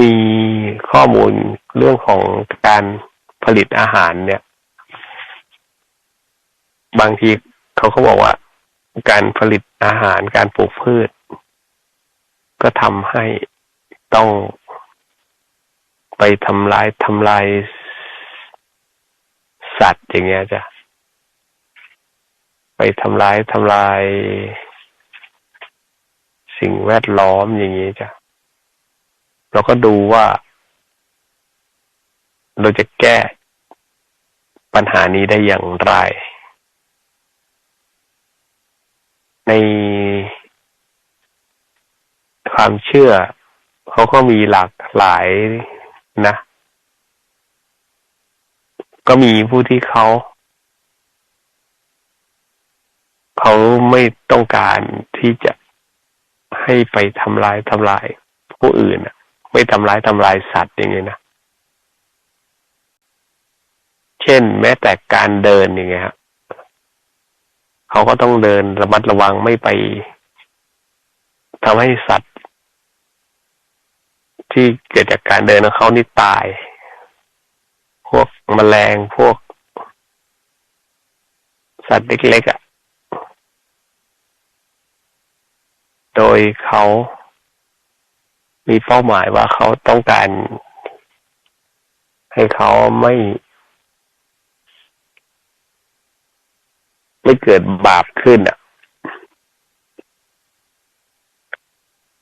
มีข้อมูลเรื่องของการผลิตอาหารเนี่ย บางทีเขาก็บอกว่า การผลิตอาหารการปลูกพืช ก็ทำให้ต้องไปทำลายทำลายสัตว์อย่างเงี้ยจ้ะไปทำลายทำลายสิ่งแวดล้อมอย่างนี้จ้ะ เราก็ดูว่า เราจะแก้ปัญหานี้ได้อย่างไร ในความเชื่อเขาก็มีหลากหลายนะ ก็มีผู้ที่เขาเขาไม่ต้องการที่จะให้ไปทำลายทำลายผู้อื่นอะ ไม่ทำร้ายทำลายสัตว์อย่างเงี้ยนะ เช่น แม้แต่การเดินอย่างเงี้ยครับเขาก็ต้องเดินระมัดระวังไม่ไปทำให้สัตว์ ที่เกิดจากการเดินของเขานี่ตาย พวกมแมลงพวก สัตว์เล็กๆอะ่ะ โดยเขา มีเป้าหมายว่าเขาต้องการ ให้เขาไม่ ไม่เกิดบาปขึ้นอะ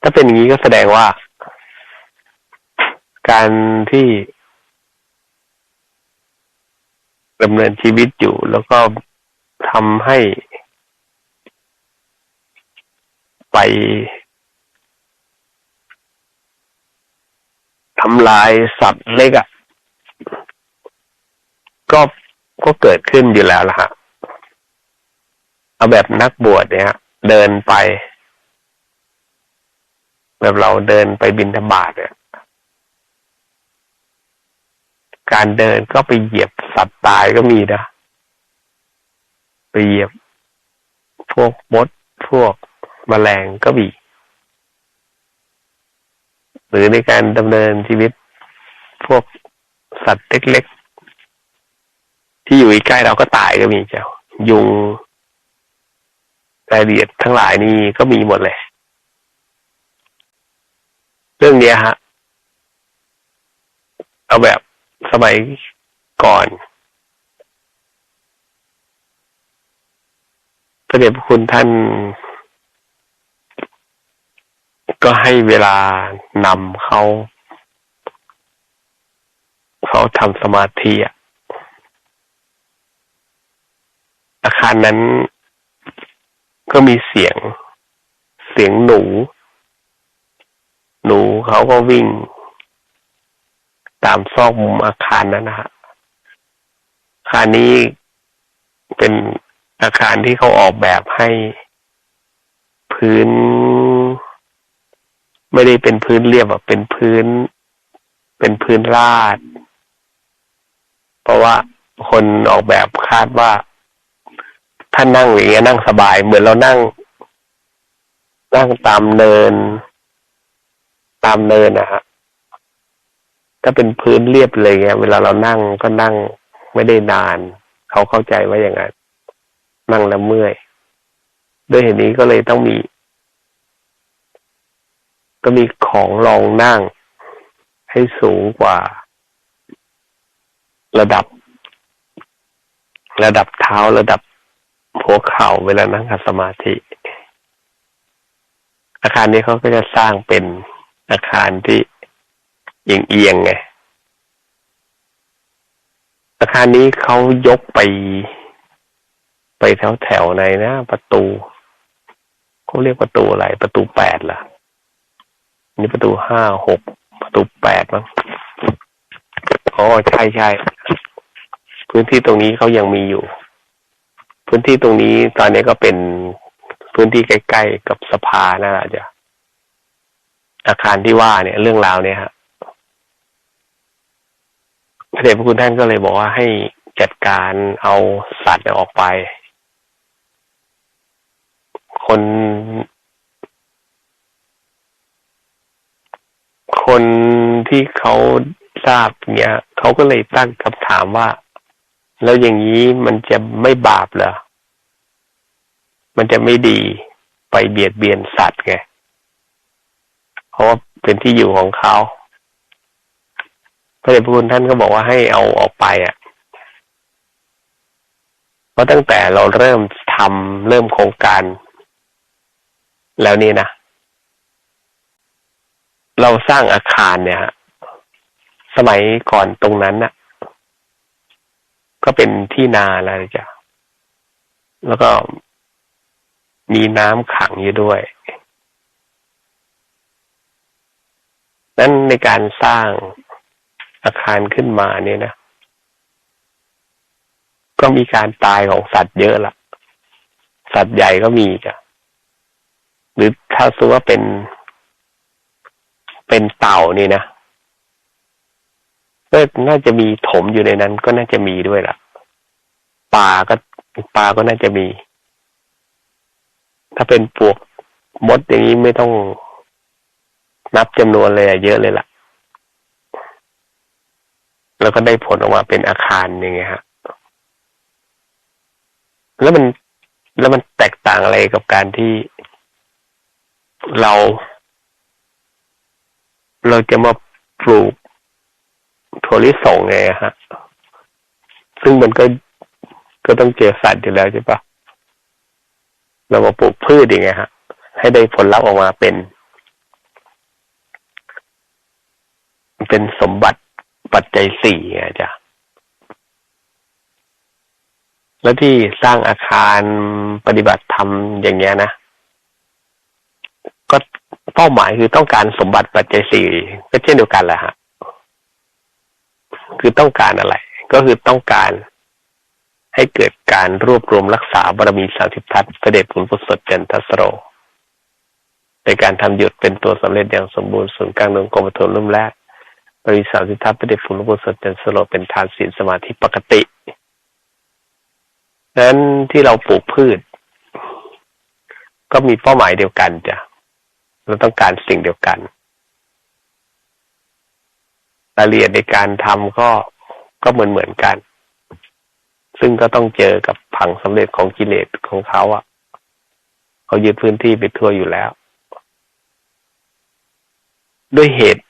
ถ้าเป็นอย่างนี้ก็แสดงว่า การที่ดำเนินชีวิตอยู่แล้วก็ทำให้ไป ทำลายสัตว์เล็กอะ่ะก็ก็เกิดขึ้นอยู่แล้วล่ะฮะเอาแบบนักบวชเนี่ยเดินไป แบบเราเดินไปบินธบาตเนี่ย การเดินก็ไปเหยียบสัตว์ตายก็มีนะไปเหยียบพวกมดพวกมแมลงก็มี รือในการดำเนินชีวิต พวกสัตว์เล็กๆ ที่อยู่ใกล้เราก็ตายก็มีเจ้า ยุงรายละเอียดทั้งหลายนี่ก็มีหมดเลย เรื่องนี้ฮะ เอาแบบสมัยก่อนพระเดชพระคุณท่าน ก็ให้เวลานำเขา เขาทำสมาธิอะอาคารนั้นก็มีเสียง เสียงหนู หนูเขาก็วิ่ง ตามซอกมุมอาคารนั้นนะฮะอาคารนี้เป็นอาคารที่เขาออกแบบให้พื้น ไม่ได้เป็นพื้นเรียบอะเป็นพื้น เป็นพื้นลาด เพราะว่าคนออกแบบคาดว่าถ้านั่งอย่างเงี้ยนั่งสบาย เหมือนเรานั่ง นั่งตามเนิน ตามเนินนะฮะถ้าเป็นพื้นเรียบเลยเงี้ย เวลาเรานั่งก็นั่งไม่ได้นาน เขาเข้าใจว่าอย่างนั้นนั่งแล้วเมื่อย ด้วยเหตุนี้ก็เลยต้องมี ก็มีของรองนั่ง ให้สูงกว่า ระดับ ระดับเท้าระดับหัวเข่าเวลานั่งสมาธิ อาคารนี้เขาก็จะสร้างเป็นอาคารที่เอียงๆไงอาคารนี้เขายกไป ไปแถวแถวในนะ ประตูเขาเรียกประตูอะไร ประตูแปดล่ะ นี่ประตูห้าหกประตูแปดมั้งอ๋อใช่ใช่พื้นที่ตรงนี้เขายังมีอยู่ พื้นที่ตรงนี้ตอนนี้ก็เป็นพื้นที่ใกล้ๆกับสภานั่นแหละจ้ะอาคารที่ว่าเนี่ย เรื่องราวเนี่ยฮะพระเดชพระคุณท่านก็เลยบอกว่าให้จัดการเอาสัตว์ออกไป คน คนที่เขาทราบเนี้ยเขาก็เลยตั้งคำถามว่า แล้วอย่างนี้มันจะไม่บาปเหรอ มันจะไม่ดีไปเบียดเบียนสัตว์ไง เพราะว่าเป็นที่อยู่ของเขาพระเดชพระคุณท่านก็บอกว่าให้เอาออกไปอะเพราะตั้งแต่เราเริ่มทำเริ่มโครงการ แล้วนี่นะ เราสร้างอาคารเนี่ยฮะสมัยก่อนตรงนั้นน่ะ ก็เป็นที่นาแล้วจ้ะแล้วก็มีน้ำขังอยู่ด้วยนั้นในการสร้างอาคารขึ้นมาเนี่ยนะ ก็มีการตายของสัตว์เยอะละสัตว์ใหญ่ก็มีจ้ะหรือถ้าสมมติว่าเป็น เป็นเต่านี่นะก็น่าจะมีถมอยู่ในนั้น ก็น่าจะมีด้วยล่ะปลาก็ปลาก็น่าจะมี ถ้าเป็นปวกมดอย่างนี้ไม่ต้องนับจำนวนเลยเยอะเลยล่ะ แล้วก็ได้ผลออกมาเป็นอาคารอย่างเงี้ยฮะแล้วมันแล้วมันแตกต่างอะไรกับการที่เรา เราจะมาปลูกถั่วลิสงไงฮะ ซึ่งมันก็ก็ต้องเจอสัตว์อยู่แล้วใช่ปะเรามาปลูกพืชอย่างเงี้ยฮะ ให้ได้ผลลัพธ์ออกมาเป็น เป็นสมบัติปัจจัยสี่ไงจ้ะแล้วที่สร้างอาคารปฏิบัติธรรมอย่างเงี้ยนะ ก็เป้าหมายคือต้องการสมบัติปัจจัยสี่ก็เช่นเดียวกันแหละฮะคือต้องการอะไร ก็คือต้องการให้เกิดการรวบรวมรักษาบารมีสามสิบทัศเสด็จผลปุสดจันทสโรในการทำหยุดเป็นตัวสำเร็จอย่างสมบูรณ์ศูนย์กลางดวงกรมทนรุ่มแรกบารมีสามสิบทัศเด็จผลปุสดจันทสโรเป็นทานศีลสมาธิปกตินั้นที่เราปลูกพืช ก็มีเป้าหมายเดียวกันจ้ะ เราต้องการสิ่งเดียวกัน รายละเอียดในการทำก็ก็เหมือนเหมือนกัน ซึ่งก็ต้องเจอกับผังสำเร็จของกิเลสของเขาอะ่ะเขายึดพื้นที่ไปทั่วอยู่แล้ว ด้วยเหตุ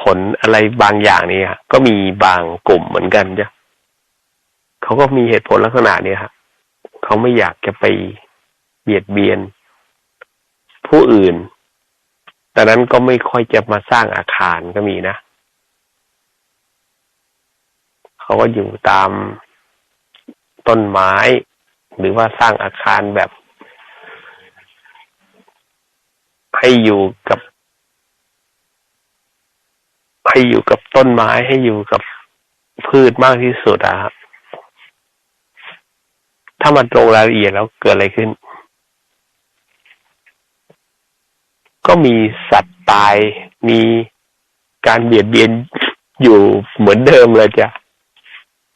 ผลอะไรบางอย่างนี่ฮะก็มีบางกลุ่มเหมือนกันจ้ะเขาก็มีเหตุผลลักษณะนี้ฮะเขาไม่อยากจะไปเบียดเบียน ผู้อื่น แต่นั้นก็ไม่ค่อยจะมาสร้างอาคารก็มีนะ เขาก็อยู่ตามต้นไม้ หรือว่าสร้างอาคารแบบ ให้อยู่กับ ให้อยู่กับต้นไม้ให้อยู่กับพืชมากที่สุดอะครับ ถ้ามันตรงรายละเอียดแล้วเกิดอะไรขึ้น ก็มีสัตว์ตาย มีการเบียดเบียนอยู่เหมือนเดิมเลยจ้ะ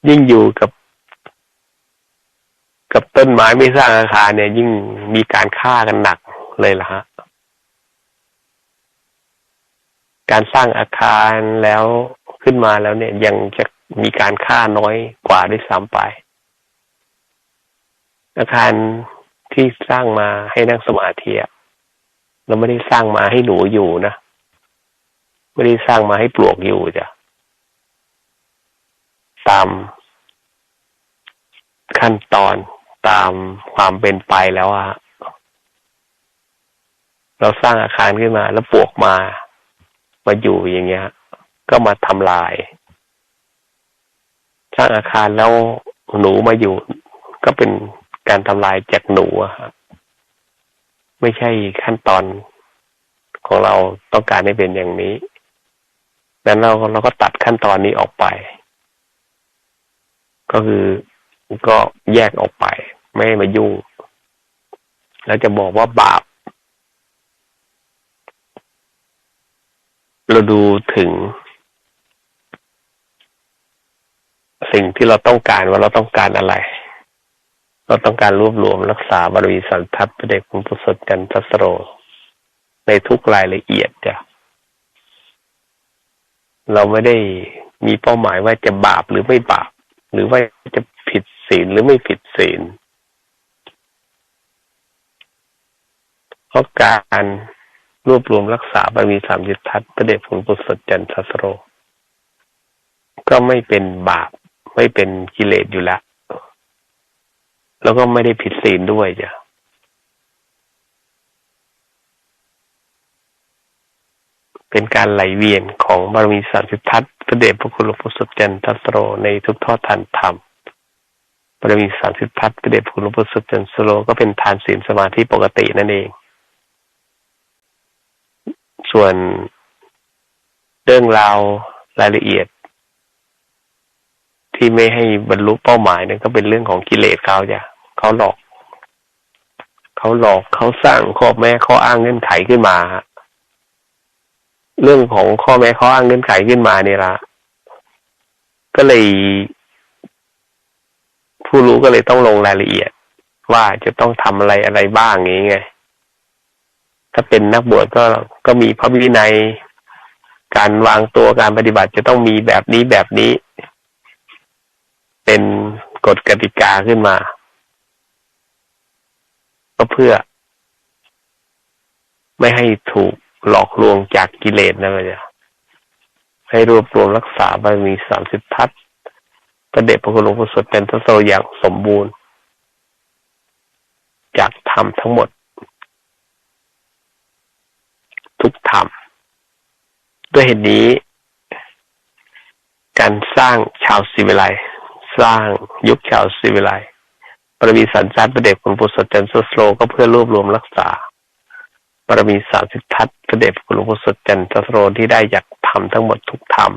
ยิ่งอยู่กับ กับต้นไม้ไม่สร้างอาคารเนี่ย ยิ่งมีการฆ่ากันหนักเลยล่ะฮะ การสร้างอาคารแล้วขึ้นมาแล้วเนี่ย ยังจะมีการฆ่าน้อยกว่าด้วยซ้ำไป อาคารที่สร้างมาให้นั่งสมาธิอะ เราไม่ได้สร้างมาให้หนูอยู่นะไม่ได้สร้างมาให้ปลวกอยู่จ้ะตามขั้นตอนตามความเป็นไปแล้วอะเราสร้างอาคารขึ้นมา แล้วปลวกมามาอยู่อย่างเงี้ย ก็มาทำลาย สร้างอาคารแล้วหนูมาอยู่ ก็เป็นการทำลายจากหนูอะครับ ไม่ใช่ขั้นตอนของเราต้องการให้เป็นอย่างนี้ดังนั้นเราเราก็ตัดขั้นตอนนี้ออกไป ก็คือก็แยกออกไป ไม่มายุ่ง แล้วจะบอกว่าบาป เราดูถึง สิ่งที่เราต้องการว่าเราต้องการอะไร เราต้องการรวบรวมรักษาบารมีสันทัพพระเดชคุณพุทธจันทัสโร ในทุกรายละเอียดจ้ะเราไม่ได้มีเป้าหมายว่าจะบาปหรือไม่บาป หรือว่าจะผิดศีลหรือไม่ผิดศีลเพราะการรวบรวมรักษาบารมีสามยุทธัตพระเดชพระคุณสดจันทสโร ก็ไม่เป็นบาป ไม่เป็นกิเลสอยู่แล้ว แล้วก็ไม่ได้ผิดศีลด้วยจ้ะเป็นการไหลเวียนของบารมีสามสิบทัศพระเดชพระคุณหลวงปู่สุดจันทัสโรในทุกทอดทานธรรมบารมีสามสิบทัศพระเดชพระคุณหลวงปู่สุดจันทสโรก็เป็นทานศีลสมาธิปกตินั่นเอง ส่วนเรื่องราวรายละเอียด ที่ไม่ให้บรรลุเป้าหมายนั่นก็เป็นเรื่องของกิเลสเขาจ้ะ เขาหลอก เขาหลอกเขาสร้างข้อแม้ข้ออ้างเงื่อนไขขึ้นมาฮะเรื่องของข้อแม้ข้ออ้างเงื่อนไขขึ้นมาเนี่ยละก็เลย ผู้รู้ก็เลยต้องลงรายละเอียด ว่าจะต้องทำอะไรอะไรบ้างอย่างไงถ้าเป็นนักบวชก็ก็มีพระวินัยการวางตัวการปฏิบัติจะต้องมีแบบนี้แบบนี้ เป็นกฎกติกาขึ้นมา ก็เพื่อ ไม่ให้ถูกหลอกลวงจากกิเลสนะเลยให้รวบรวมรักษาบารมีสามสิบทัศประเดชพระคุณหลวงพ่อสดเป็นทศโอย่างสมบูรณ์ จากธรรมทั้งหมด ทุกธรรม ด้วยเหตุนี้ การสร้างชาวศิวิไลสร้างยุคชาวศิวิไล ปรมีสันจัตประเดชคุณปุสดจันทร์โสโลก็เพื่อรวบรวมรักษาบารมีสามสิบทัศพระเดชคุณหลวงพ่อสดจันทสโรที่ได้จากธรรมทั้งหมดทุกธรรม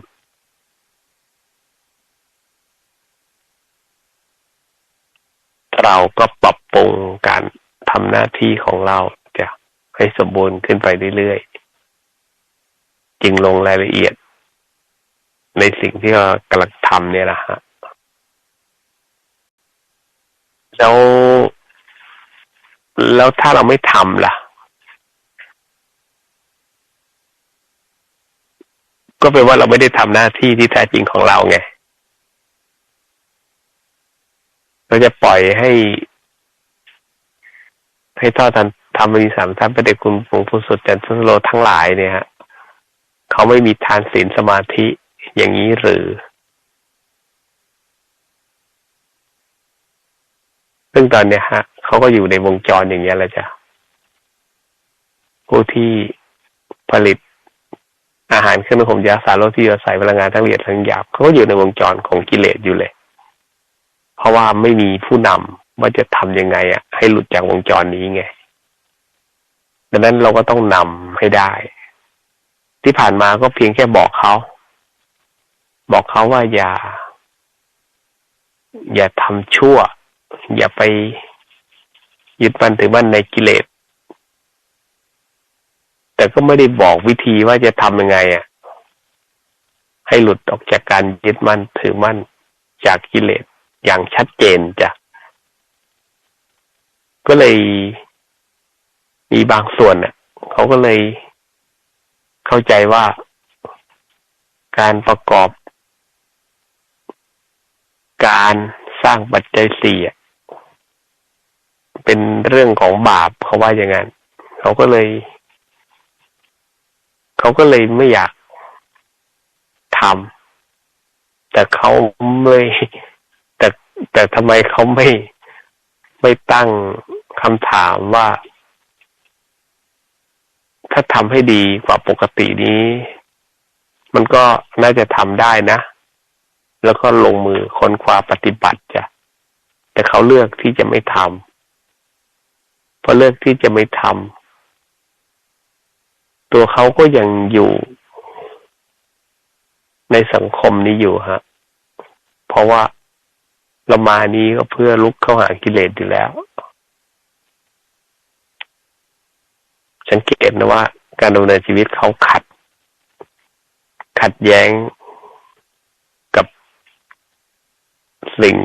เราก็ปรับปรุงการทำหน้าที่ของเราจะให้สมบูรณ์ขึ้นไปเรื่อยๆ จึงลงรายละเอียด ในสิ่งที่เรากำลังทำเนี่ยนะฮะ แล้ว แล้วถ้าเราไม่ทำล่ะ ก็แปลว่าเราไม่ได้ทำหน้าที่ที่แท้จริงของเราไงเราจะปล่อยให้ ให้ทอทันทำมีสามท่านประเดคุณหลวงปู่สุดจันทรโลทั้งหลายเนี่ยฮะเขาไม่มีทานศีลสมาธิอย่างนี้หรือ ซึ่งตอนเนี้ยฮะเขาก็อยู่ในวงจรอย่างเงี้ยแหละจ้ะผู้ที่ผลิตอาหารเครื่องผมยาสารโลที่อาศัยพลังงานทั้งละเอียดทั้งหยาบเขาก็อยู่ในวงจรของกิเลสอยู่เลย เพราะว่าไม่มีผู้นำว่าจะทํำยังไงอะ ให้หลุดจากวงจรนี้ไงดังนั้นเราก็ต้องนำให้ได้ ที่ผ่านมาก็เพียงแค่บอกเขา บอกเขาว่าอย่า อย่าทำชั่ว อย่าไปยึดมั่นถือมั่นในกิเลส แต่ก็ไม่ได้บอกวิธีว่าจะทำยังไงอะ ให้หลุดออกจากการยึดมั่นถือมั่นจากกิเลสอย่างชัดเจนจ้ะ ก็เลยมีบางส่วนเน่ะเขาก็เลยเข้าใจว่าการประกอบ การสร้างปัจจัยสี่ เป็นเรื่องของบาปเขาว่าอย่างนั้นเขาก็เลย เขาก็เลยไม่อยากทำแต่เขาไม่แต่แต่ทำไมเขาไม่ไม่ตั้งคำถามว่า ถ้าทำให้ดีกว่าปกตินี้ มันก็น่าจะทำได้นะ แล้วก็ลงมือค้นคว้าปฏิบัติจ้ะแต่เขาเลือกที่จะไม่ทำ พราะเลือกที่จะไม่ทำตัวเขาก็ยังอยู่ในสังคมนี้อยู่ฮะ เพราะว่าเรามานี้ก็เพื่อลุกเข้าหากิเลสอยู่แล้ว สังเกตนะว่า การดำเนินชีวิตเขาขัด ขัดแย้งกับสิ่ง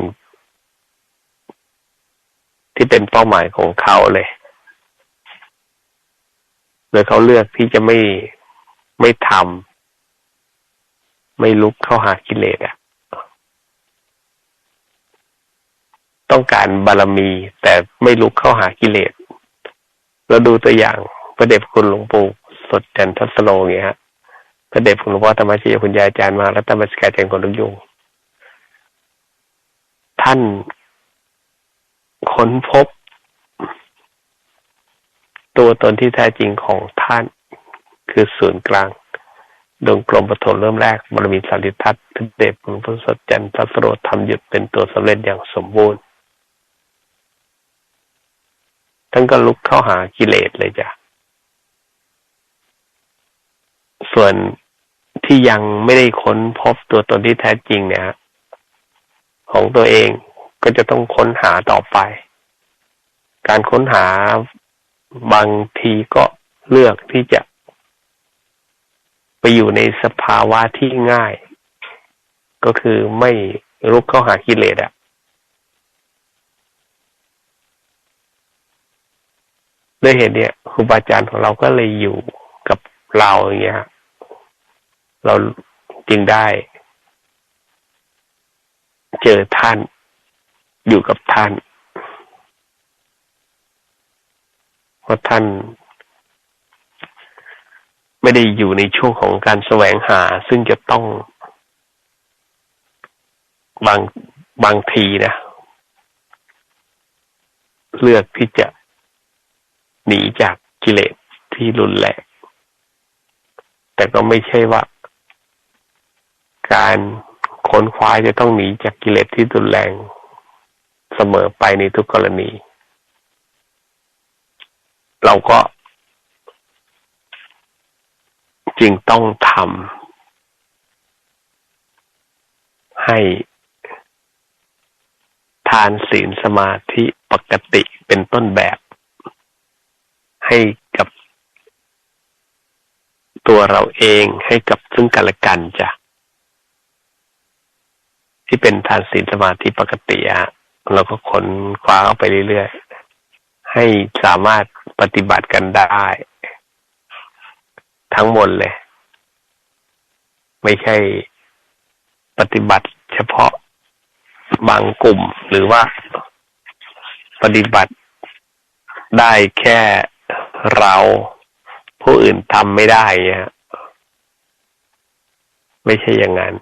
ที่เป็นเป้าหมายของเขาเลยโดยเขาเลือกที่จะไม่ไม่ทำไม่ลุกเข้าหากิเลสอะต้องการบารมี แต่ไม่ลุกเข้าหากิเลสเราดูตัวอย่างพระเดชคุณหลวงปู่สดจันทสโลงเงี้ยฮะพระเดชคุณหลวงพ่อธรรมชยคุณยายอาจารย์มารัตนบัสกาจันคนลุกยุงท่าน ค้นพบ ตัวตนที่แท้จริงของท่าน คือศูนย์กลางดวงกลมปฐมเริ่มแรกบารมีสาริทัศน์พระเดชพระคุณสดจันทร์สโลทำหยุดเป็นตัวสำเร็จอย่างสมบูรณ์ท่านก็ลุกเข้าหากิเลสเลยจ้ะ ส่วนที่ยังไม่ได้ค้นพบตัวตนที่แท้จริงเนี่ยของตัวเองก็จะต้องค้นหาต่อไป การค้นหาบางทีก็เลือกที่จะ ไปอยู่ในสภาวะที่ง่าย ก็คือไม่ลุกเข้าหากิเลสอะด้วยเหตุเนี้ยครูบาอาจารย์ของเราก็เลยอยู่กับเราอย่างเงี้ยเราจึงได้ เจอท่านอยู่กับท่าน เพราะท่าน ไม่ได้อยู่ในช่วงของการแสวงหา ซึ่งจะต้อง บางบางทีนะ เลือกที่จะหนีจากกิเลสที่รุนแรงแต่ก็ไม่ใช่ว่า การค้นคว้าจะต้องหนีจากกิเลสที่รุนแรงเสมอไปในทุกกรณี เราก็จึงต้องทำให้ทานศีลสมาธิปกติเป็นต้นแบบ ให้กับตัวเราเองให้กับซึ่งกันและกันจ้ะที่เป็นทานศีลสมาธิปกติอะเราก็ขนคว้าเข้าไปเรื่อยๆ ให้สามารถปฏิบัติกันได้ ทั้งหมดเลย ไม่ใช่ปฏิบัติเฉพาะบางกลุ่ม หรือว่าปฏิบัติได้แค่เราผู้อื่นทำไม่ได้เนี่ยไม่ใช่อย่างนั้น